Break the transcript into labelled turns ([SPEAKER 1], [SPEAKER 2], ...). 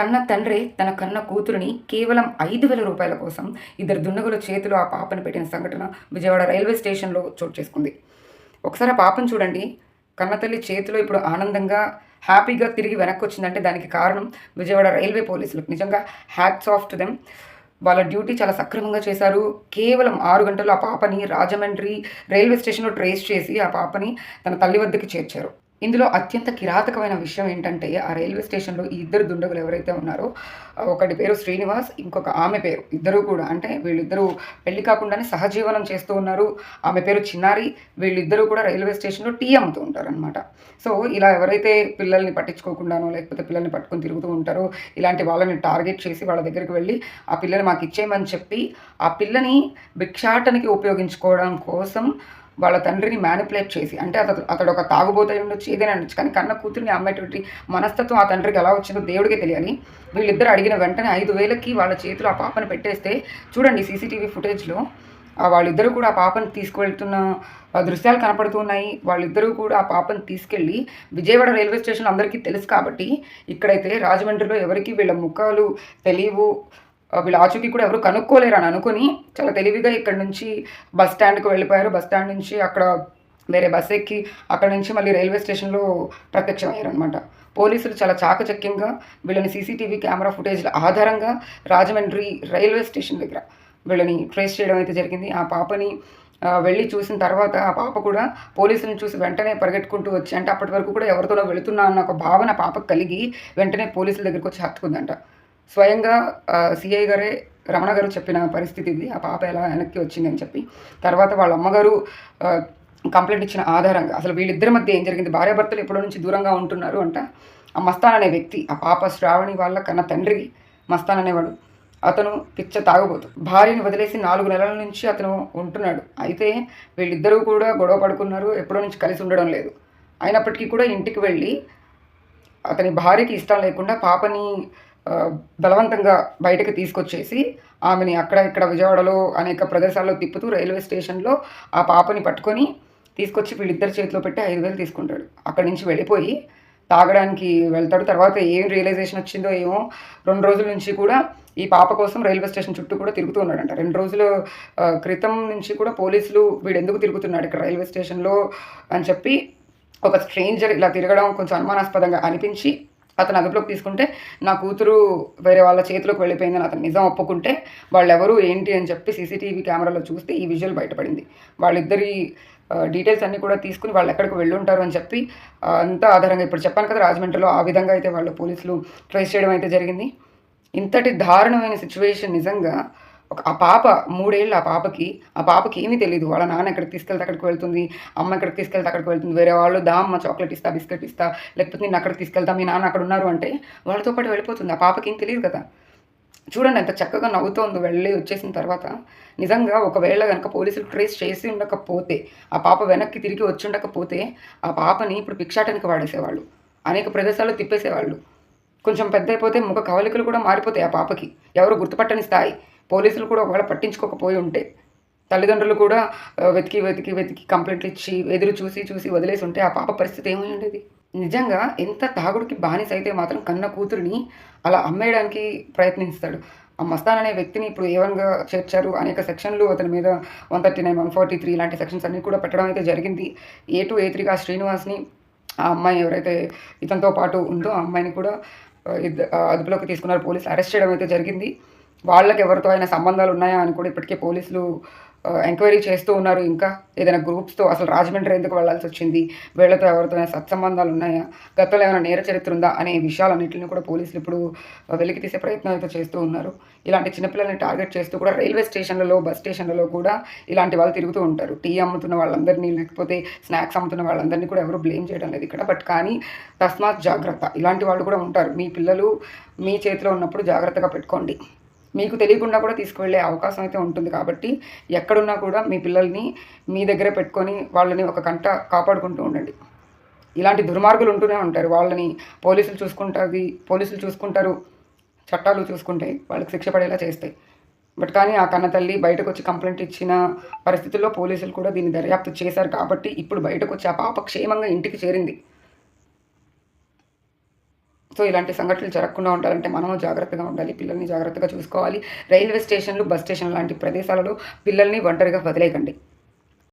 [SPEAKER 1] కన్న తండ్రి తన కన్న కూతురిని కేవలం ఐదు వేల రూపాయల కోసం ఇద్దరు దుండగుల చేతిలో ఆ పాపను పెట్టిన సంఘటన విజయవాడ రైల్వే స్టేషన్లో చోటు చేసుకుంది. ఒకసారి ఆ పాపను చూడండి. కన్నతల్లి చేతిలో ఇప్పుడు ఆనందంగా హ్యాపీగా తిరిగి వెనక్కి వచ్చిందంటే దానికి కారణం విజయవాడ రైల్వే పోలీసులు. నిజంగా హ్యాట్స్ ఆఫ్ టు దెమ్. వాళ్ళ డ్యూటీ చాలా సక్రమంగా చేశారు. కేవలం ఆరు గంటలు ఆ పాపని రాజమండ్రి రైల్వే స్టేషన్లో ట్రేస్ చేసి ఆ పాపని తన తల్లి వద్దకు చేర్చారు. ఇందులో అత్యంత కిరాతకమైన విషయం ఏంటంటే ఆ రైల్వే స్టేషన్లో ఈ ఇద్దరు దుండగులు ఎవరైతే ఉన్నారో ఒకటి పేరు శ్రీనివాస్ ఇంకొక ఆమె పేరు ఇద్దరు కూడా అంటే వీళ్ళిద్దరూ పెళ్ళి కాకుండానే సహజీవనం చేస్తూ ఉన్నారు. ఆమె పేరు చిన్నారి వీళ్ళిద్దరూ కూడా రైల్వే స్టేషన్లో టీ అమ్ముతూ ఉంటారు అనమాట సో ఇలా ఎవరైతే పిల్లల్ని పట్టించుకోకుండానో లేకపోతే పిల్లల్ని పట్టుకొని తిరుగుతూ ఉంటారో ఇలాంటి వాళ్ళని టార్గెట్ చేసి వాళ్ళ దగ్గరికి వెళ్ళి ఆ పిల్లని మాకు ఇచ్చేయమని చెప్పి ఆ పిల్లని భిక్షాటనకి ఉపయోగించుకోవడం కోసం వాళ్ళ తండ్రిని మ్యానిపులేట్ చేసి అంటే అతడు అతడు ఒక తాగుబోతై ఉండొచ్చు ఏదైనా ఉండొచ్చు కానీ కన్న కూతురిని అమ్మేటువంటి మనస్తత్వం ఆ తండ్రికి ఎలా వచ్చిందో దేవుడికే తెలియాలి. వీళ్ళిద్దరు అడిగిన వెంటనే ఐదు వేలకి వాళ్ళ చేతిలో ఆ పాపను పెట్టేస్తే చూడండి సీసీటీవీ ఫుటేజ్లో వాళ్ళిద్దరూ కూడా ఆ పాపను తీసుకువెళ్తున్న ఆ దృశ్యాలు కనపడుతున్నాయి. వాళ్ళిద్దరూ కూడా ఆ పాపను తీసుకెళ్ళి విజయవాడ రైల్వే స్టేషన్ అందరికీ తెలుసు కాబట్టి ఇక్కడైతే రాజమండ్రిలో ఎవరికి వీళ్ళ ముఖాలు తెలియవు. వీళ్ళ ఆచూకీ కూడా ఎవరు కనుక్కోలేరు అని అనుకుని చాలా తెలివిగా ఇక్కడ నుంచి బస్ స్టాండ్కి వెళ్ళిపోయారు. బస్ స్టాండ్ నుంచి అక్కడ వేరే బస్ ఎక్కి అక్కడ నుంచి మళ్ళీ రైల్వే స్టేషన్లో ప్రత్యక్షమయ్యారు అనమాట పోలీసులు చాలా చాకచక్యంగా వీళ్ళని సీసీటీవీ కెమెరా ఫుటేజ్ల ఆధారంగా రాజమండ్రి రైల్వే స్టేషన్ దగ్గర వీళ్ళని ట్రేస్ చేయడం అయితే జరిగింది. ఆ పాపని వెళ్ళి చూసిన తర్వాత ఆ పాప కూడా పోలీసులను చూసి వెంటనే పరిగెట్టుకుంటూ వచ్చి అంటే అప్పటి వరకు కూడా ఎవరితోనో వెళుతున్నా అన్న ఒక భావన పాపకు కలిగి వెంటనే పోలీసుల దగ్గరికి వచ్చి హత్తుకుందంట. స్వయంగా సిఐ గారే రమణ గారు చెప్పిన పరిస్థితి ఇది. ఆ పాప ఎలా వెనక్కి వచ్చిందని చెప్పి. తర్వాత వాళ్ళ అమ్మగారు కంప్లైంట్ ఇచ్చిన ఆధారంగా అసలు వీళ్ళిద్దరి మధ్య ఏం జరిగింది? భార్యాభర్తలు ఎప్పటి నుంచి దూరంగా ఉంటున్నారు అంట. ఆ మస్తాన్ అనే వ్యక్తి ఆ పాప శ్రావణి వాళ్ళ కన్న తండ్రి మస్తాన్ అనేవాడు. అతను పిచ్చ తాగుబోతు. భార్యని వదిలేసి నాలుగు నెలల నుంచి అతను ఉంటున్నాడు. అయితే వీళ్ళిద్దరూ కూడా గొడవ పడుకున్నారు. ఎప్పటి నుంచి కలిసి ఉండడం లేదు. అయినప్పటికీ కూడా ఇంటికి వెళ్ళి అతని భార్యకి ఇష్టం లేకుండా పాపని బలవంతంగా బయటకు తీసుకొచ్చేసి ఆమెని అక్కడ ఇక్కడ విజయవాడలో అనేక ప్రదేశాల్లో తిప్పుతూ రైల్వే స్టేషన్లో ఆ పాపని పట్టుకొని తీసుకొచ్చి వీళ్ళిద్దరి చేతిలో పెట్టి ఐదు వేలు తీసుకుంటాడు. అక్కడి నుంచి వెళ్ళిపోయి తాగడానికి వెళ్తాడు. తర్వాత ఏం రియలైజేషన్ వచ్చిందో ఏమో రెండు రోజుల నుంచి కూడా ఈ పాప కోసం రైల్వే స్టేషన్ చుట్టూ కూడా తిరుగుతూ ఉన్నాడంట. రెండు రోజుల క్రితం నుంచి కూడా పోలీసులు వీడు ఎందుకు తిరుగుతున్నాడు ఇక్కడ రైల్వే స్టేషన్లో అని చెప్పి ఒక స్ట్రేంజర్ ఇలా తిరగడం కొంచెం అనుమానాస్పదంగా అనిపించి అతను అదుపులోకి తీసుకుంటే నా కూతురు వేరే వాళ్ళ చేతిలోకి వెళ్ళిపోయిందని అతను నిజం ఒప్పుకుంటే వాళ్ళు ఎవరు ఏంటి అని చెప్పి సీసీటీవీ కెమెరాలో చూస్తే ఈ విజువల్ బయటపడింది. వాళ్ళిద్దరి డీటెయిల్స్ అన్నీ కూడా తీసుకుని వాళ్ళు ఎక్కడికి వెళ్ళుంటారు అని చెప్పి అంతా ఆధారంగా ఇప్పుడు చెప్పాను కదా రాజమండ్రిలో ఆ విధంగా అయితే వాళ్ళు పోలీసులు ట్రేస్ చేయడం అయితే జరిగింది. ఇంతటి దారుణమైన సిచ్యువేషన్ నిజంగా ఆ పాప మూడేళ్ళు ఆ పాపకి ఆ పాపకి ఏమీ తెలియదు వాళ్ళ నాన్న ఎక్కడికి తీసుకెళ్తే అక్కడికి వెళ్తుంది అమ్మ ఎక్కడికి తీసుకెళ్తే అక్కడికి వెళ్తుంది వేరే వాళ్ళు దా అమ్మ చాక్లెట్ ఇస్తా బిస్కెట్ ఇస్తా లేకపోతే నేను అక్కడికి తీసుకెళ్తా మీ నాన్న అక్కడ ఉన్నారు అంటే వాళ్ళతో పాటు వెళ్ళిపోతుంది. ఆ పాపకి ఏం తెలియదు కదా. చూడండి ఎంత చక్కగా నవ్వుతోంది. వెళ్ళి వచ్చేసిన తర్వాత నిజంగా ఒకవేళ కనుక పోలీసులు ట్రేస్ చేసి ఉండకపోతే ఆ పాప వెనక్కి తిరిగి వచ్చి ఉండకపోతే ఆ పాపని ఇప్పుడు భిక్షాటనికి వాడేసేవాళ్ళు. అనేక ప్రదేశాల్లో తిప్పేసేవాళ్ళు. కొంచెం పెద్ద అయిపోతే ముఖ కవలికలు కూడా మారిపోతాయి ఆ పాపకి. ఎవరు గుర్తుపట్టని స్థాయి. పోలీసులు కూడా ఒకవేళ పట్టించుకోకపోయి ఉంటే తల్లిదండ్రులు కూడా వెతికి వెతికి వెతికి కంప్లైంట్లు ఇచ్చి ఎదురు చూసి చూసి వదిలేసి ఉంటే ఆ పాప పరిస్థితి ఏమై ఉండేది? నిజంగా ఎంత తాగుడికి బానిస అయితే మాత్రం కన్న కూతురిని అలా అమ్మేయడానికి ప్రయత్నిస్తాడు. ఆ మస్తాన్ అనే వ్యక్తిని ఇప్పుడు ఏవన్గా చేర్చారు అనేక సెక్షన్లు అతని మీద one thirty nine one forty three ఇలాంటి సెక్షన్స్ అన్ని కూడా పెట్టడం అయితే జరిగింది. ఏ టూ ఏ త్రీగా శ్రీనివాస్ని ఆ అమ్మాయి ఎవరైతే ఇతనితో పాటు ఉందో ఆ అమ్మాయిని కూడా అదుపులోకి తీసుకున్నారు పోలీసులు అరెస్ట్ చేయడం అయితే జరిగింది. వాళ్ళకి ఎవరితో అయినా సంబంధాలు ఉన్నాయా అని కూడా ఇప్పటికే పోలీసులు ఎంక్వైరీ చేస్తూ ఉన్నారు. ఇంకా ఏదైనా గ్రూప్స్తో అసలు రాజమండ్రి ఎందుకు వెళ్ళాల్సి వచ్చింది? వీళ్ళతో ఎవరితో అయినా సత్సంబంధాలు ఉన్నాయా? గతంలో ఏమైనా నేర చరిత్ర ఉందా అనే విషయాలన్నింటిని కూడా పోలీసులు ఇప్పుడు వెలికి తీసే ప్రయత్నం అయితే చేస్తూ ఉన్నారు. ఇలాంటి చిన్నపిల్లల్ని టార్గెట్ చేస్తూ కూడా రైల్వే స్టేషన్లలో బస్ స్టేషన్లలో కూడా ఇలాంటి వాళ్ళు తిరుగుతూ ఉంటారు. టీ అమ్ముతున్న వాళ్ళందరినీ లేకపోతే స్నాక్స్ అమ్ముతున్న వాళ్ళందరినీ కూడా ఎవరు బ్లేమ్ చేయడం లేదు ఇక్కడ. బట్ కానీ తస్మాత్ జాగ్రత్త. ఇలాంటి వాళ్ళు కూడా ఉంటారు. మీ పిల్లలు మీ చేతిలో ఉన్నప్పుడు జాగ్రత్తగా పెట్టుకోండి. మీకు తెలియకుండా కూడా తీసుకువెళ్ళే అవకాశం అయితే ఉంటుంది కాబట్టి ఎక్కడున్నా కూడా మీ పిల్లల్ని మీ దగ్గరే పెట్టుకొని వాళ్ళని ఒక గంట కాపాడుకుంటూ ఉండండి. ఇలాంటి దుర్మార్గులు ఉంటూనే ఉంటారు. వాళ్ళని పోలీసులు చూసుకుంటుంది పోలీసులు చూసుకుంటారు చట్టాలు చూసుకుంటాయి వాళ్ళకి శిక్ష పడేలా చేస్తాయి. బట్ కానీ ఆ కన్న తల్లి బయటకు వచ్చి కంప్లైంట్ ఇచ్చిన పరిస్థితుల్లో పోలీసులు కూడా దీన్ని దర్యాప్తు చేశారు కాబట్టి ఇప్పుడు బయటకు వచ్చి ఆ పాప క్షేమంగా ఇంటికి చేరింది. సో ఇలాంటి సంఘటనలు జరగకుండా ఉండాలంటే మనము జాగ్రత్తగా ఉండాలి పిల్లల్ని జాగ్రత్తగా చూసుకోవాలి. రైల్వే స్టేషన్లు బస్ స్టేషన్ లాంటి ప్రదేశాలలో పిల్లల్ని ఒంటరిగా వదిలేయకండి.